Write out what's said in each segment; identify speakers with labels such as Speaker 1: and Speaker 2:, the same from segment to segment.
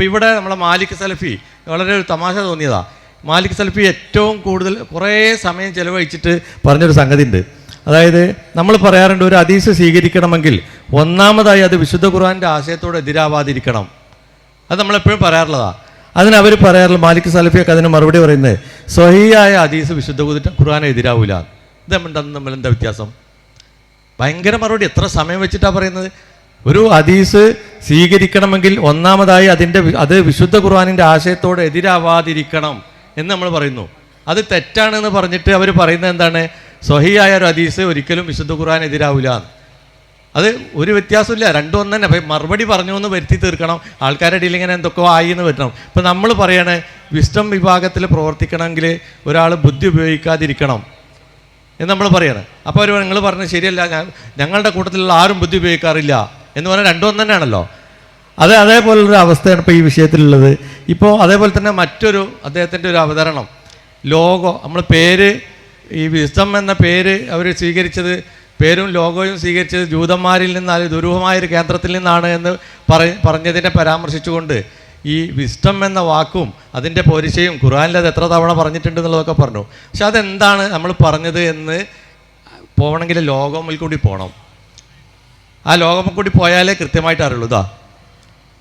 Speaker 1: ഇപ്പോൾ ഇവിടെ നമ്മുടെ മാലിക് സലഫി വളരെ ഒരു തമാശ തോന്നിയതാ. മാലിക് സലഫി ഏറ്റവും കൂടുതൽ കുറേ സമയം ചിലവഴിച്ചിട്ട് പറഞ്ഞൊരു സംഗതി ഉണ്ട് അതായത് നമ്മൾ പറയാറുണ്ട് ഒരു ഹദീസ് സ്വീകരിക്കണമെങ്കിൽ ഒന്നാമതായി അത് വിശുദ്ധ ഖുർആാന്റെ ആശയത്തോട് എതിരാവാതിരിക്കണം. അത് നമ്മളെപ്പോഴും പറയാറുള്ളതാ. അതിന് അവർ പറയാറുള്ള മാലിക് സലഫിയൊക്കെ അതിന് മറുപടി പറയുന്നത് സ്വഹിയായ അതീസ് വിശുദ്ധ ഖുർആാനെ എതിരാവില്ല എതിരാവൂല. ഇത് തമ്മിൽ എന്താ വ്യത്യാസം? ഭയങ്കര മറുപടി. എത്ര സമയം വെച്ചിട്ടാണ് പറയുന്നത്? ഒരു ഹദീസ് സ്വീകരിക്കണമെങ്കിൽ ഒന്നാമതായി അതിന്റെ അത് വിശുദ്ധ ഖുർആാനിന്റെ ആശയത്തോട് എതിരാവാതിരിക്കണം എന്ന് നമ്മൾ പറയുന്നു. അത് തെറ്റാണെന്ന് പറഞ്ഞിട്ട് അവർ പറയുന്നത് എന്താണ്? സ്വഹിയായ ഒരു ഹദീസ് ഒരിക്കലും വിശുദ്ധ ഖുർആൻ എതിരാവില്ല അത് ഒരു വ്യത്യാസമില്ല. രണ്ടും ഒന്ന് തന്നെ മറുപടി പറഞ്ഞു എന്ന് വരുത്തി തീർക്കണം. ആൾക്കാരുടെ ഇടയിൽ ഇങ്ങനെ എന്തൊക്കെ ആയി എന്ന് വരണം. ഇപ്പം നമ്മൾ പറയണേ വിസ്റ്റം വിഭാഗത്തിൽ പ്രവർത്തിക്കണമെങ്കിൽ ഒരാൾ ബുദ്ധി ഉപയോഗിക്കാതിരിക്കണം എന്ന് നമ്മൾ പറയണം. അപ്പോൾ അവർ നിങ്ങൾ പറഞ്ഞത് ശരിയല്ല. ഞങ്ങളുടെ കൂട്ടത്തിലുള്ള ആരും ബുദ്ധി ഉപയോഗിക്കാറില്ല. എന്ന് പറഞ്ഞാൽ രണ്ടും തന്നെയാണല്ലോ അത് അതേപോലൊരു അവസ്ഥയാണ് ഇപ്പോൾ ഈ വിഷയത്തിലുള്ളത്. ഇപ്പോൾ അതേപോലെ തന്നെ മറ്റൊരു അദ്ദേഹത്തിന്റെ ഒരു അവതരണം. ലോഗോ നമ്മൾ പേര് ഈ വിസ്തം എന്ന പേര് അവർ സ്വീകരിച്ചത് പേരും ലോഗോയും സ്വീകരിച്ചത് ജൂതന്മാരിൽ നിന്നാണ് ദുരൂഹമായൊരു കേന്ദ്രത്തിൽ നിന്നാണ് എന്ന് പറ പറഞ്ഞതിനെ പരാമർശിച്ചുകൊണ്ട് ഈ വിസ്റ്റം എന്ന വാക്കും അതിന്റെ പോരിശയും ഖുറാനിൽ അത് എത്ര തവണ പറഞ്ഞിട്ടുണ്ട് എന്നുള്ളതൊക്കെ പറഞ്ഞു. പക്ഷെ അതെന്താണ് നമ്മൾ പറഞ്ഞത് എന്ന് പോകണമെങ്കിൽ ലോകമിൽ കൂടി പോകണം ആ ലോകം കൂടി പോയാലേ കൃത്യമായിട്ട് അറിയുള്ളൂ. ഇതാ.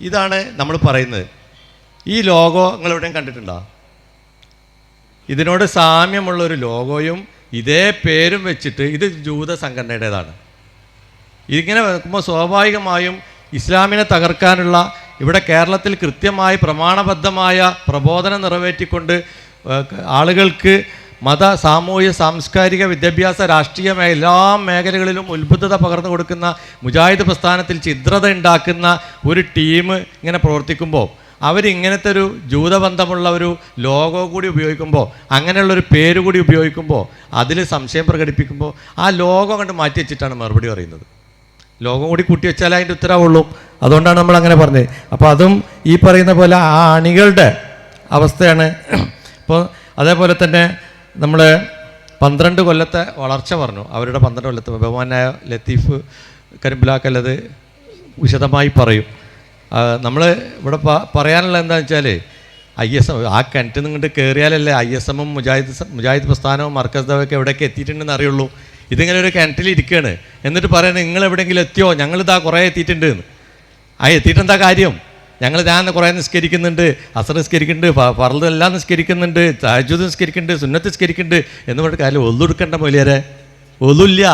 Speaker 1: ഇതാണ് നമ്മൾ പറയുന്നത്. ഈ ലോഗോ നിങ്ങൾ എവിടെയും കണ്ടിട്ടുണ്ടോ? ഇതിനോട് സാമ്യമുള്ള ഒരു ലോഗോയും ഇതേ പേരും വെച്ചിട്ട് ഇത് ജൂത സംഘടനയുടേതാണ്. ഇങ്ങനെ വെക്കുമ്പോൾ സ്വാഭാവികമായും ഇസ്ലാമിനെ തകർക്കാനുള്ള ഇവിടെ കേരളത്തിൽ കൃത്യമായി പ്രമാണബദ്ധമായ പ്രബോധനം നിറവേറ്റിക്കൊണ്ട് ആളുകൾക്ക് മത സാമൂഹ്യ സാംസ്കാരിക വിദ്യാഭ്യാസ രാഷ്ട്രീയ എല്ലാ മേഖലകളിലും ഉത്ബുദ്ധത പകർന്നു കൊടുക്കുന്ന മുജാഹിദ് പ്രസ്ഥാനത്തിൽ ഛിദ്രത ഉണ്ടാക്കുന്ന ഒരു ടീം ഇങ്ങനെ പ്രവർത്തിക്കുമ്പോൾ അവരിങ്ങനത്തെ ഒരു ജൂതബന്ധമുള്ള ഒരു ലോഗോ കൂടി ഉപയോഗിക്കുമ്പോൾ അങ്ങനെയുള്ളൊരു പേര് കൂടി ഉപയോഗിക്കുമ്പോൾ അതിൽ സംശയം പ്രകടിപ്പിക്കുമ്പോൾ ആ ലോഗോ കണ്ട് മാറ്റി വെച്ചിട്ടാണ് മറുപടി പറയുന്നത്. ലോകം കൂടി കൂട്ടി വെച്ചാലേ അതിന്റെ ഉത്തരവുള്ളൂ. അതുകൊണ്ടാണ് നമ്മൾ അങ്ങനെ പറഞ്ഞത്. അപ്പോൾ അതും ഈ പറയുന്ന പോലെ ആ അണികളുടെ അവസ്ഥയാണ്. ഇപ്പോൾ അതേപോലെ തന്നെ നമ്മൾ പന്ത്രണ്ട് കൊല്ലത്തെ വളർച്ച പറഞ്ഞു. അവരുടെ പന്ത്രണ്ട് കൊല്ലത്തെ ബഹുമാനായ ലത്തീഫ് കരിമ്പിലാക്കല്ലത് വിശദമായി പറയും. നമ്മൾ ഇവിടെ പറയാനുള്ള എന്താണെന്ന് വെച്ചാൽ ഐ എസ് എം ആ കിണറ്റിൽ നിന്നിട്ട് കയറിയാലല്ലേ ഐ എസ് എമ്മും മുജാഹിദ് മുജാഹിദ് പ്രസ്ഥാനവും മർക്കസ് ദവൊക്കെ എവിടെയൊക്കെ എത്തിയിട്ടുണ്ടെന്ന് അറിയുള്ളൂ. ഇതിങ്ങനെ ഒരു കിണറ്റിൽ ഇരിക്കുകയാണ് എന്നിട്ട് പറയുന്നത് നിങ്ങൾ എവിടെയെങ്കിലും എത്തിയോ? ഞങ്ങളിതാ കുറേ എത്തിയിട്ടുണ്ട്. എന്ന് ആ എത്തിയിട്ടെന്താ കാര്യം? ഞങ്ങൾ ഞാൻ കുറേ നിസ്കരിക്കുന്നുണ്ട് അസർ നിസ്കരിക്കുന്നുണ്ട് പറലെല്ലാം നിസ്കരിക്കുന്നുണ്ട് താജുദ് നിസ്കരിക്കുന്നുണ്ട് സുന്നത്ത് നിസ്കരിക്കുന്നുണ്ട് എന്ന് പറഞ്ഞിട്ട് കാര്യം ഒന്നെടുക്കണ്ട മൊലിയരെ. ഒന്നുമില്ല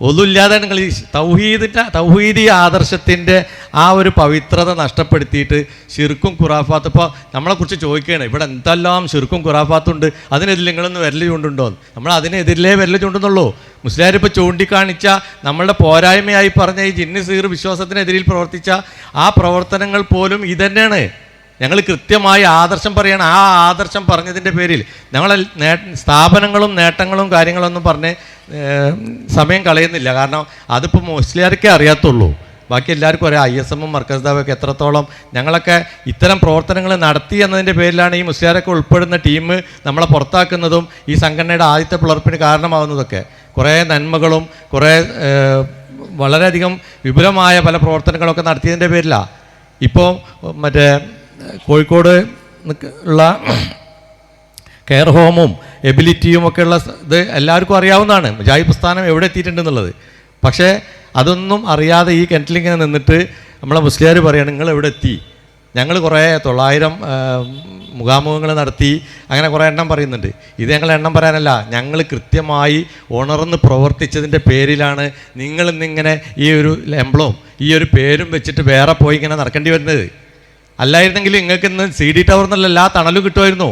Speaker 1: ഒന്നുമില്ലാതെ നിങ്ങൾ ഈ തൗഹീദിന്റെ തൗഹീദി ആദർശത്തിന്റെ ആ ഒരു പവിത്രത നഷ്ടപ്പെടുത്തിയിട്ട് ശിർക്കും ഖുറാഫാത്ത്. ഇപ്പോൾ നമ്മളെക്കുറിച്ച് ചോദിക്കുകയാണ് ഇവിടെ എന്തെല്ലാം ശിർക്കും ഖുറാഫാത്തുണ്ട്? അതിനെതിരെ നിങ്ങളൊന്ന് വിരൽ ചൂണ്ടുണ്ടോ? നമ്മൾ അതിനെതിരിലേ വിരൽ ചൂണ്ടുന്നുള്ളൂ. മുസ്ലിയാർ ഇപ്പോൾ ചൂണ്ടിക്കാണിച്ച നമ്മളുടെ പോരായ്മയായി പറഞ്ഞ ഈ ജിന്നി സീർ വിശ്വാസത്തിനെതിരിൽ പ്രവർത്തിച്ച ആ പ്രവർത്തനങ്ങൾ പോലും ഇതന്നെയാണ്. ഞങ്ങൾ കൃത്യമായി ആദർശം പറയണം. ആ ആദർശം പറഞ്ഞതിന്റെ പേരിൽ ഞങ്ങളെ സ്ഥാപനങ്ങളും നേട്ടങ്ങളും കാര്യങ്ങളൊന്നും പറഞ്ഞ് സമയം കളയുന്നില്ല. കാരണം അതിപ്പോൾ മുസ്ലിയാർക്കേ അറിയാത്തുള്ളൂ. ബാക്കി എല്ലാവർക്കും അറിയാം. ഐ എസ് എമ്മും മർക്കസ് ദാവൊക്കെ എത്രത്തോളം ഞങ്ങളൊക്കെ ഇത്തരം പ്രവർത്തനങ്ങൾ നടത്തി എന്നതിന്റെ പേരിലാണ് ഈ മുസ്ലിയാരൊക്കെ ഉൾപ്പെടുന്ന ടീം നമ്മളെ പുറത്താക്കുന്നതും ഈ സംഘടനയുടെ ആദ്യത്തെ പിളർപ്പിന് കാരണമാകുന്നതൊക്കെ കുറേ നന്മകളും കുറേ വളരെയധികം വിപുലമായ പല പ്രവർത്തനങ്ങളൊക്കെ നടത്തിയതിന്റെ പേരിലാണ് ഇപ്പോൾ മറ്റേ കോഴിക്കോട് ഉള്ള കെയർ ഹോമും എബിലിറ്റിയും ഒക്കെ ഉള്ള ഇത് എല്ലാവർക്കും അറിയാവുന്നതാണ്. മുജാഹിദ് പ്രസ്ഥാനം എവിടെ എത്തിയിട്ടുണ്ടെന്നുള്ളത് പക്ഷേ അതൊന്നും അറിയാതെ ഈ കിണറ്റിലിങ്ങനെ നിന്നിട്ട് നമ്മളെ മുസ്ലിയാർ പറയാണ് നിങ്ങൾ എവിടെ എത്തി? ഞങ്ങൾ കുറേ തൊള്ളായിരം മുഖാമുഖങ്ങൾ നടത്തി അങ്ങനെ കുറേ എണ്ണം പറയുന്നുണ്ട്. ഇത് ഞങ്ങൾ എണ്ണം പറയാനല്ല ഞങ്ങൾ കൃത്യമായി ഉണർന്ന് പ്രവർത്തിച്ചതിന്റെ പേരിലാണ് നിങ്ങൾ ഇന്നിങ്ങനെ ഈ ഒരു എംബ്ലവും ഈ ഒരു പേരും വെച്ചിട്ട് വേറെ പോയി ഇങ്ങനെ നടക്കേണ്ടി വരുന്നത്. അല്ലായിരുന്നെങ്കിൽ നിങ്ങൾക്ക് ഇന്ന് സി ഡി ടവർ എന്നുള്ള എല്ലാ തണലും കിട്ടുമായിരുന്നു.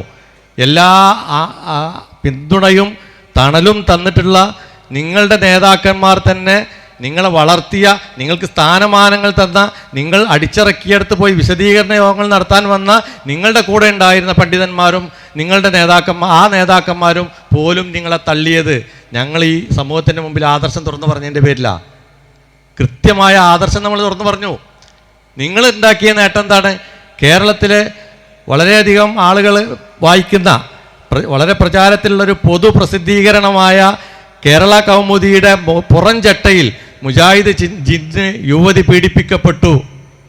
Speaker 1: എല്ലാ പിന്തുണയും തണലും തന്നിട്ടുള്ള നിങ്ങളുടെ നേതാക്കന്മാർ തന്നെ നിങ്ങളെ വളർത്തിയ നിങ്ങൾക്ക് സ്ഥാനമാനങ്ങൾ തന്ന നിങ്ങൾ അടിച്ചിറക്കിയെടുത്ത് പോയി വിശദീകരണ യോഗങ്ങൾ നടത്താൻ വന്ന നിങ്ങളുടെ കൂടെ ഉണ്ടായിരുന്ന പണ്ഡിതന്മാരും നിങ്ങളുടെ നേതാക്കന്മാർ ആ നേതാക്കന്മാരും പോലും നിങ്ങളെ തള്ളിയത് ഞങ്ങൾ ഈ സമൂഹത്തിന്റെ മുമ്പിൽ ആദർശം തുറന്നു പറഞ്ഞതിന്റെ പേരിലാണ് കൃത്യമായ ആദർശം നമ്മൾ തുറന്നു പറഞ്ഞു. നിങ്ങൾ ഉണ്ടാക്കിയ നേട്ടം എന്താണ്? കേരളത്തിലെ വളരെയധികം ആളുകൾ വായിക്കുന്ന വളരെ പ്രചാരത്തിലുള്ളൊരു പൊതു പ്രസിദ്ധീകരണമായ കേരള കൗമുദിയുടെ പുറം പുറംചട്ടയിൽ മുജാഹിദ് ജിന്ന് യുവതി പീഡിപ്പിക്കപ്പെട്ടു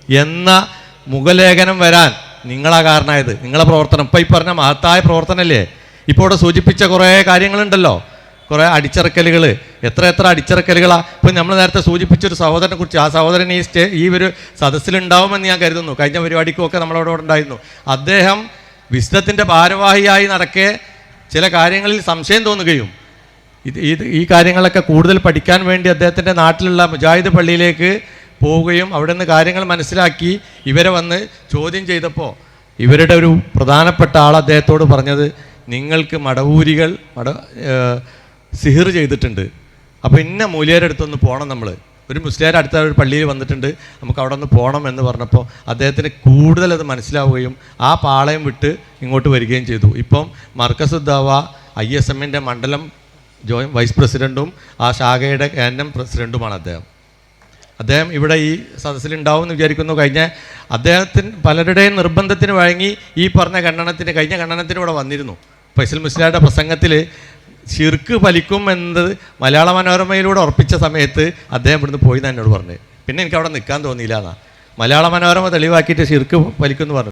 Speaker 1: എന്ന മുഖലേഖനം വരാൻ നിങ്ങളാ കാരണമായത് നിങ്ങളെ പ്രവർത്തനം. ഇപ്പം ഈ പറഞ്ഞ മഹത്തായ പ്രവർത്തനമല്ലേ ഇപ്പോൾ ഇവിടെ സൂചിപ്പിച്ച കുറേ കാര്യങ്ങളുണ്ടല്ലോ. കുറേ അടിച്ചിറക്കലുകൾ എത്ര എത്ര അടിച്ചിറക്കലുകളാണ് ഇപ്പം നമ്മൾ നേരത്തെ സൂചിപ്പിച്ചൊരു സഹോദരനെ കുറിച്ച് ആ സഹോദരൻ ഈ സ്റ്റേ ഈ ഒരു സദസ്സിലുണ്ടാവുമെന്ന് ഞാൻ കരുതുന്നു. കഴിഞ്ഞ പരിപാടിക്കുമൊക്കെ നമ്മളവിടെ ഉണ്ടായിരുന്നു. അദ്ദേഹം വിശുദ്ധത്തിന്റെ ഭാരവാഹിയായി നടക്കെ ചില കാര്യങ്ങളിൽ സംശയം തോന്നുകയും. ഇത് ഇത് ഈ കാര്യങ്ങളൊക്കെ കൂടുതൽ പഠിക്കാൻ വേണ്ടി അദ്ദേഹത്തിന്റെ നാട്ടിലുള്ള മുജാഹിദ് പള്ളിയിലേക്ക് പോവുകയും അവിടെ നിന്ന് കാര്യങ്ങൾ മനസ്സിലാക്കി ഇവരെ വന്ന് ചോദ്യം ചെയ്തപ്പോൾ ഇവരുടെ ഒരു പ്രധാനപ്പെട്ട ആൾ അദ്ദേഹത്തോട് പറഞ്ഞത് നിങ്ങൾക്ക് മടവൂരികൾ മട സിഹിർ ചെയ്തിട്ടുണ്ട്. അപ്പോൾ ഇന്ന മൂല്യരുടെ അടുത്തൊന്ന് പോകണം നമ്മൾ ഒരു മുസ്ലിയാർ അടുത്ത ഒരു പള്ളിയിൽ വന്നിട്ടുണ്ട് നമുക്ക് അവിടെ ഒന്ന് പോകണം എന്ന് പറഞ്ഞപ്പോൾ അദ്ദേഹത്തിന് കൂടുതൽ അത് മനസ്സിലാവുകയും ആ പാളയം വിട്ട് ഇങ്ങോട്ട് വരികയും ചെയ്തു. ഇപ്പം മർക്കസുദ്ദാവ ഐ എസ് എമ്മിന്റെ മണ്ഡലം ജോയിൻ വൈസ് പ്രസിഡന്റും ആ ശാഖയുടെ കേന്ദ്രം പ്രസിഡന്റുമാണ് അദ്ദേഹം. അദ്ദേഹം ഇവിടെ ഈ സദസ്സിലുണ്ടാവും എന്ന് വിചാരിക്കുന്നു. കഴിഞ്ഞ അദ്ദേഹത്തിന് പലരുടെയും നിർബന്ധത്തിന് വഴങ്ങി ഈ പറഞ്ഞ ഖണ്ഡനത്തിന് കഴിഞ്ഞ ഖണ്ഡനത്തിന് ഇവിടെ വന്നിരുന്നു. ഫൈസൽ മുസ്ലിയാരുടെ പ്രസംഗത്തിൽ ശിർക്ക് ഫലിക്കും എന്നത് മലയാള മനോരമയിലൂടെ ഉറപ്പിച്ച സമയത്ത് അദ്ദേഹം ഇവിടുന്ന് പോയി എന്ന് എന്നോട് പറഞ്ഞു. പിന്നെ എനിക്ക് അവിടെ നിൽക്കാൻ തോന്നിയില്ല എന്നാ. മലയാള മനോരമ തെളിവാക്കിയിട്ട് ശിർക്ക് ഫലിക്കും എന്ന് പറഞ്ഞു.